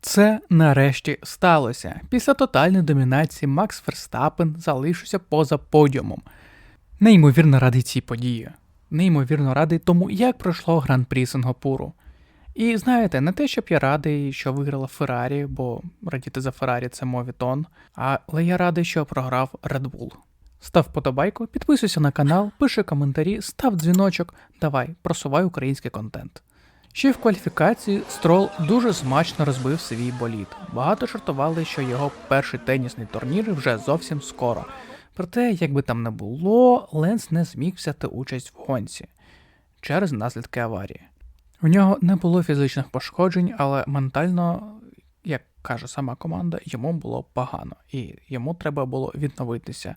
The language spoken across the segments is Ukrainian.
Це нарешті сталося. Після тотальної домінації Макс Ферстапен залишився поза подіумом. Неймовірно радий цій події. Неймовірно радий тому, як пройшло гран-прі Сингапуру. І знаєте, не те, щоб я радий, що виграла Феррарі, бо радіти за Феррарі це мові тон, але я радий, що програв Red Bull. Став подобайку, підписуйся на канал, пиши коментарі, став дзвіночок, давай, просувай український контент. Ще в кваліфікації Строл дуже смачно розбив свій болід. Багато жартували, що його перший тенісний турнір вже зовсім скоро. Проте, як би там не було, Ленс не зміг взяти участь в гонці через наслідки аварії. У нього не було фізичних пошкоджень, але ментально, як каже сама команда, йому було погано, і йому треба було відновитися.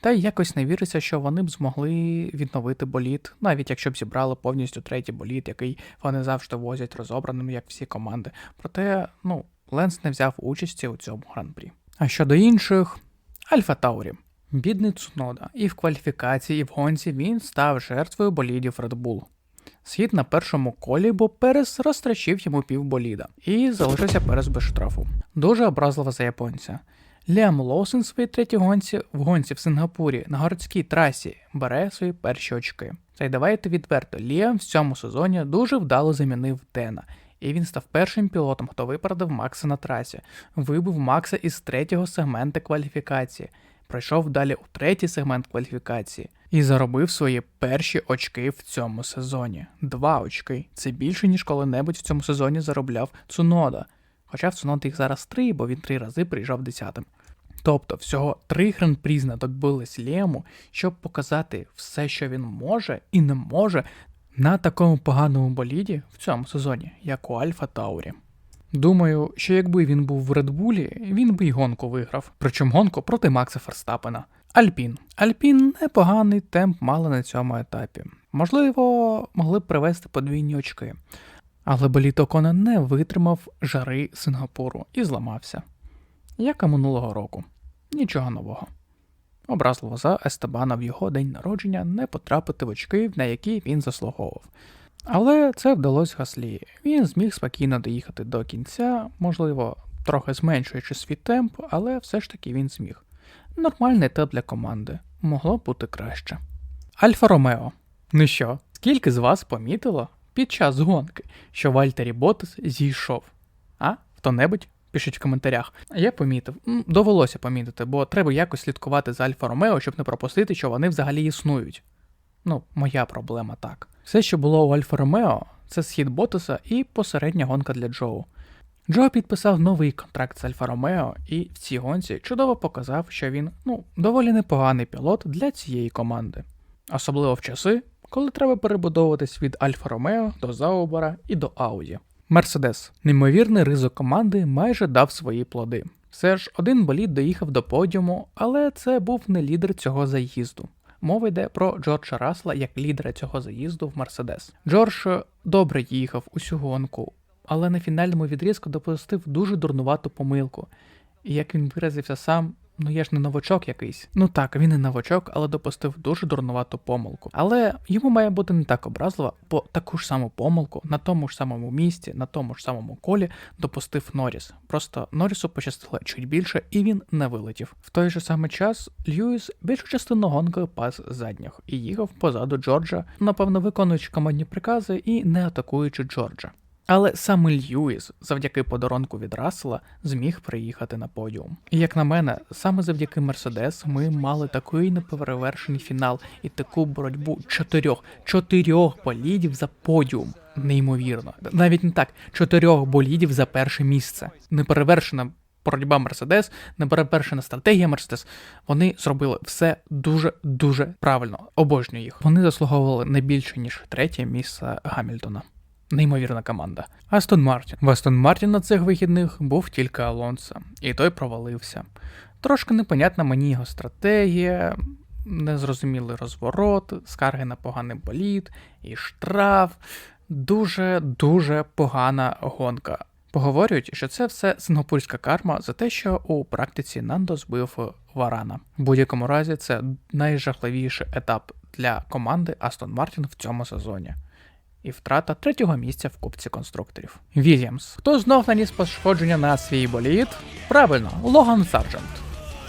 Та й якось не віриться, що вони б змогли відновити боліт, навіть якщо б зібрали повністю третій боліт, який вони завжди возять розобраним, як всі команди. Проте, ну, Ленс не взяв участі у цьому гран-прі. А щодо інших, Альфа Таурі. Бідний Цунода, і в кваліфікації, і в гонці він став жертвою болідів Red Bull. Схід на першому колі, бо Перес розтрачив йому півболіда і залишився Перес без штрафу. Дуже образливо за японця. Ліам Лоусен своїй третій гонці в гонці в Сингапурі на городській трасі бере свої перші очки. Та й давайте відверто, Ліам в цьому сезоні дуже вдало замінив Тена, і він став першим пілотом, хто виправдав Макса на трасі, вибив Макса із третього сегменту кваліфікації, пройшов далі у третій сегмент кваліфікації і заробив свої перші очки в цьому сезоні. Два очки. Це більше, ніж коли-небудь в цьому сезоні заробляв Цунода. Хоча в Цуноди їх зараз три, бо він три рази приїжджав десятим. Тобто всього три гран-прі знадобились Лєму, щоб показати все, що він може і не може на такому поганому боліді в цьому сезоні, як у Альфа Таурі. Думаю, що якби він був в Редбулі, він би й гонку виграв, причому гонку проти Макса Ферстапена. Альпін. Альпін непоганий темп мали на цьому етапі. Можливо, могли б привести подвійні очки. Але боліт Окона не витримав жари Сингапуру і зламався. Як і минулого року. Нічого нового. Образливо за Естебана в його день народження не потрапити в очки, на які він заслуговував. Але це вдалося Гаслі. Він зміг спокійно доїхати до кінця, можливо, трохи зменшуючи свій темп, але все ж таки він зміг. Нормальний етап для команди. Могло бути краще. Альфа Ромео. Ну що, скільки з вас помітило під час гонки, що Вальтері Ботас зійшов? А? Хто-небудь? Пишіть в коментарях. Я помітив, довелося помітити, бо треба якось слідкувати за Альфа Ромео, щоб не пропустити, що вони взагалі існують. Ну, моя проблема так. Все, що було у Альфа Ромео, це схід Ботаса і посередня гонка для Джоу. Джо підписав новий контракт з Альфа Ромео і в цій гонці чудово показав, що він ну, доволі непоганий пілот для цієї команди. Особливо в часи, коли треба перебудовуватись від Альфа Ромео до Заубера і до Ауді. Мерседес. Неймовірний ризик команди майже дав свої плоди. Все ж один болід доїхав до подіуму, але це був не лідер цього заїзду. Мова йде про Джорджа Расла як лідера цього заїзду в Мерседес. Джордж добре їхав усю гонку, але на фінальному відрізку допустив дуже дурнувату помилку. І як він виразився сам, ну я ж не новачок якийсь. Ну так, він не новачок, але допустив дуже дурнувату помилку. Але йому має бути не так образливо, бо таку ж саму помилку на тому ж самому місці, на тому ж самому колі допустив Норріс. Просто Норрісу пощастило чуть більше, і він не вилетів. В той же самий час Льюіс більшу частину гонки пас задніх і їхав позаду Джорджа, напевно, виконуючи командні прикази і не атакуючи Джорджа. Але саме Льюіс, завдяки подарунку від Рассела, зміг приїхати на подіум. І як на мене, саме завдяки Мерседес ми мали такий неперевершений фінал і таку боротьбу чотирьох чотирьох болідів за подіум. Неймовірно, навіть не так, чотирьох болідів за перше місце. Неперевершена боротьба Мерседес, неперевершена стратегія Мерседес. Вони зробили все дуже дуже правильно. Обожнюю їх. Вони заслуговували не більше ніж третє місце Гамільтона. Неймовірна команда. Астон Мартін. В Астон Мартін на цих вихідних був тільки Алонсо, і той провалився. Трошки непонятна мені його стратегія, незрозумілий розворот, скарги на поганий боліт і штраф. Дуже-дуже погана гонка. Поговорюють, що це все сингапурська карма за те, що у практиці Нандо збив Варана. В будь-якому разі, це найжахливіший етап для команди Астон Мартін в цьому сезоні. І втрата третього місця в Кубці конструкторів. Вільямс. Хто знов наніс пошкодження на свій болід? Правильно, Логан Сарджент.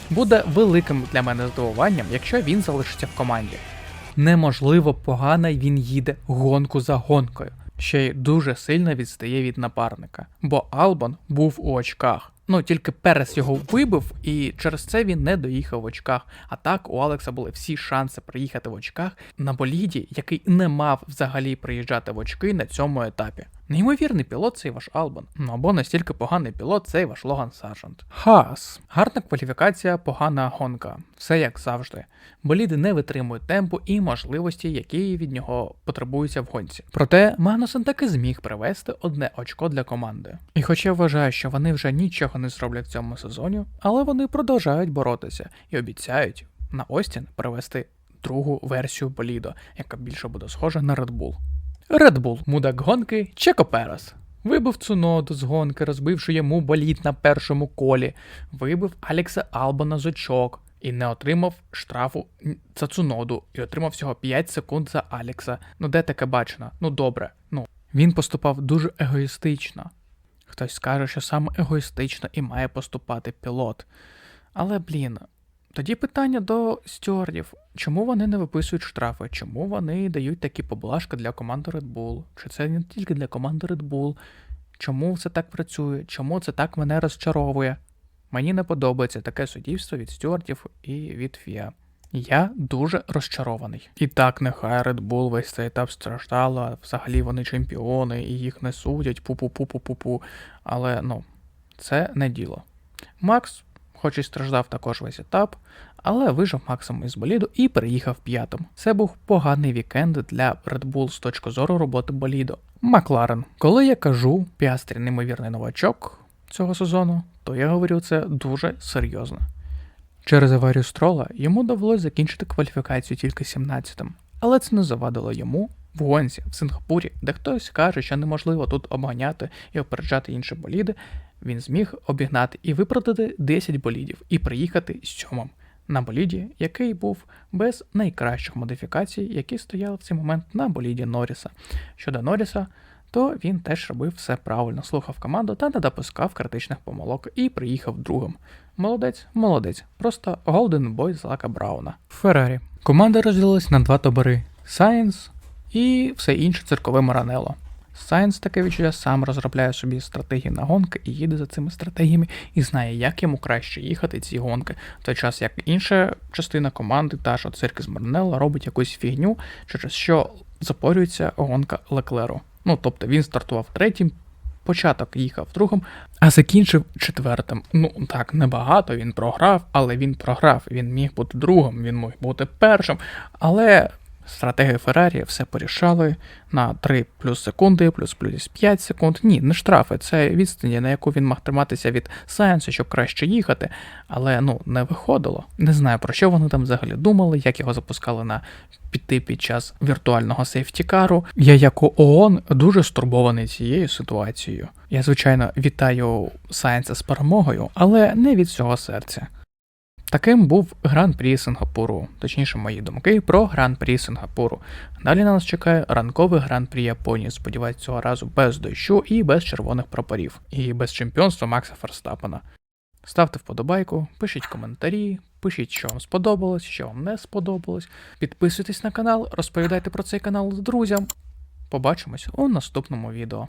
Буде великим для мене здивуванням, якщо він залишиться в команді. Неможливо погано він їде гонку за гонкою. Ще й дуже сильно відстає від напарника, бо Албон був у очках. Ну тільки Перес його вибив, і через це він не доїхав в очках. А так у Алекса були всі шанси приїхати в очках на боліді, який не мав взагалі приїжджати в очки на цьому етапі. Неймовірний пілот цей ваш Албон. Ну або настільки поганий пілот цей ваш Логан Саржант. Хас. Гарна кваліфікація, погана гонка. Все як завжди. Боліди не витримують темпу і можливості, які від нього потребуються в гонці. Проте Магнусен таки зміг привести одне очко для команди. І хоча вважаю, що вони вже нічого не зроблять в цьому сезоні, але вони продовжують боротися і обіцяють на Остін привести другу версію болідо, яка більше буде схожа на Red Bull. Red Bull, мудак гонки Чеко Перес. Вибив Цуноду з гонки, розбивши йому боліт на першому колі, вибив Алекса Албана з очок і не отримав штрафу за Цуноду, і отримав всього 5 секунд за Алекса. Ну де таке бачено? Ну добре. Ну він поступав дуже егоїстично. Хтось скаже, що саме егоїстично і має поступати пілот. Але блін, тоді питання до стюардів. Чому вони не виписують штрафи? Чому вони дають такі поблажки для команди Red Bull? Чи це не тільки для команди Red Bull? Чому це так працює? Чому це так мене розчаровує? Мені не подобається таке суддівство від стюардів і від FIA. Я дуже розчарований. І так, нехай Red Bull весь цей етап страждала, взагалі вони чемпіони і їх не судять, пу-пу-пу-пу-пу-пу. Але ну, це не діло. Макс, хоч і страждав також весь етап, але вижив максимум із боліду і переїхав п'ятим. Це був поганий вікенд для Red Bull з точки зору роботи боліду. Макларен. Коли я кажу Піастрі неймовірний новачок цього сезону, то я говорю це дуже серйозно. Через аварію Строла йому довелося закінчити кваліфікацію тільки 17-м, але це не завадило йому в гонці в Сингапурі, де хтось каже, що неможливо тут обганяти і опереджати інші боліди. Він зміг обігнати і виправдати 10 болідів і приїхати сьомим на боліді, який був без найкращих модифікацій, які стояли в цей момент на боліді Норріса. Щодо Норріса, то він теж робив все правильно, слухав команду та не допускав критичних помилок і приїхав другим. Молодець, молодець, просто Голден Бой з Лака Брауна. Феррарі. Команда розділилась на два табори: Сайенс і все інше циркове Маранело. Сайенс таке відчуття сам розробляє собі стратегії на гонки і їде за цими стратегіями і знає, як йому краще їхати ці гонки, в той час як інша частина команди, та що цирк з Марнелла, робить якусь фігню, через що запорюється гонка Леклеру. Ну тобто він стартував третім, початок їхав другим, а закінчив четвертим. Ну так, небагато він програв, але він програв. Він міг бути другим, він міг бути першим. Але стратегії Феррарі все порішали на 3 плюс секунди, плюс плюс 5 секунд. Ні, не штрафи, це відстані, на яку він мав триматися від Сайенсу, щоб краще їхати, але ну не виходило. Не знаю про що вони там взагалі думали, як його запускали на піти під час віртуального сейфтікару. Я як ООН дуже стурбований цією ситуацією. Я, звичайно, вітаю Сайенса з перемогою, але не від всього серця. Таким був гран-прі Сингапуру, точніше, мої думки про гран-прі Сингапуру. Далі на нас чекає ранковий гран-прі Японії. Сподіваюсь, цього разу без дощу і без червоних прапорів, і без чемпіонства Макса Ферстапена. Ставте вподобайку, пишіть коментарі, пишіть, що вам сподобалось, що вам не сподобалось. Підписуйтесь на канал, розповідайте про цей канал друзям. Побачимось у наступному відео.